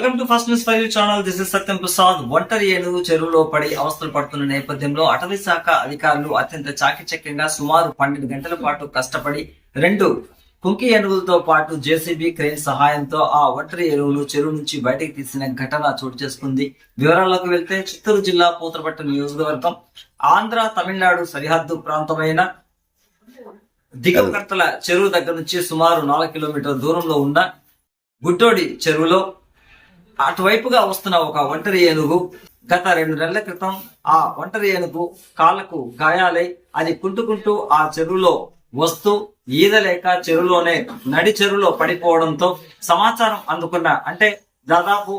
Welcome to first news five channel. This is Satyam Prasad. ఒంటరి ఏనుగు చెరువులో పడి అవస్థలు పడుతున్న నేపథ్యంలో అటవీ శాఖ అధికారులు అత్యంత చాకచక్యంగా సుమారు పన్నెండు గంటల పాటు కష్టపడి రెండు కుంకి ఏనుగులతో పాటు జేసీబీ క్రేన్ సహాయంతో ఆ ఒంటరి ఏనుగులు చెరువు నుంచి బయటకు తీసిన ఘటన చోటు చేసుకుంది. వివరాల్లోకి వెళ్తే చిత్తూరు జిల్లా పూతరపట్టు నియోజకవర్గం ఆంధ్ర తమిళనాడు సరిహద్దు ప్రాంతమైన దిగకర్తల చెరువు దగ్గర నుంచి సుమారు నాలుగు కిలోమీటర్ల దూరంలో ఉన్న గుట్టోడి చెరువులో అటువైపుగా వస్తున్న ఒక ఒంటరి ఏనుగు గత రెండు నెలల క్రితం ఆ ఒంటరి ఏనుగు కాళ్ళకు గాయాలై అది కుంటుకుంటూ ఆ చెరువులో వస్తూ ఈదలేక చెరువులోనే నడి చెరువులో పడిపోవడంతో సమాచారం అందుకున్న అంటే దాదాపు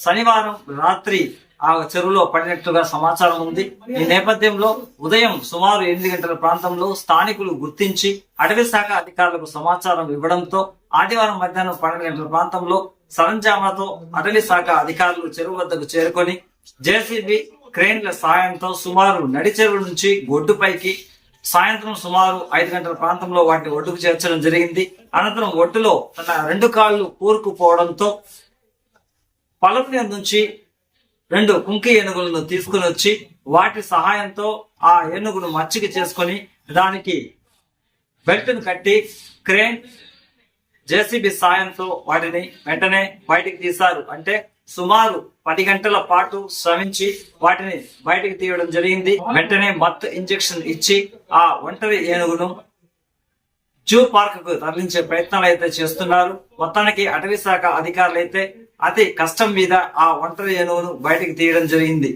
శనివారం రాత్రి ఆ చెరువులో పడినట్లుగా సమాచారం ఉంది. ఈ నేపథ్యంలో ఉదయం సుమారు ఎనిమిది గంటల ప్రాంతంలో స్థానికులు గుర్తించి అటవీ శాఖ అధికారులకు సమాచారం ఇవ్వడంతో ఆదివారం మధ్యాహ్నం పన్నెండు గంటల ప్రాంతంలో సరంజామాతో అటవీ శాఖ అధికారులు చెరువు వద్దకు చేరుకొని జేసీబీ క్రేన్ల సాయంతో సుమారు నడి చెరువు నుంచి ఒడ్డుపైకి సాయంత్రం సుమారు ఐదు గంటల ప్రాంతంలో వాటిని ఒడ్డుకు చేర్చడం జరిగింది. అనంతరం ఒడ్డులో తన రెండు కాళ్ళు కూరుకుపోవడంతో పొలం నుంచి రెండు కుంకి ఏనుగులను తీసుకుని వచ్చి వాటి సహాయంతో ఆ ఏనుగును మచ్చిక చేసుకొని దానికి బెల్ట్ను కట్టి క్రేన్ జేసీబీ సాయంతో వాటిని వెంటనే బయటికి తీశారు. అంటే సుమారు పది గంటల పాటు శ్రమించి వాటిని బయటకు తీయడం జరిగింది. వెంటనే మత్ ఇంజెక్షన్ ఇచ్చి ఆ ఒంటరి ఏనుగును జూ పార్క్కు తరలించే ప్రయత్నాలు అయితే చేస్తున్నారు. మొత్తానికి అటవీ శాఖ అధికారులు అయితే అతి కష్టం మీద ఆ ఒంటరి ఏనుగును బయటకు తీయడం జరిగింది.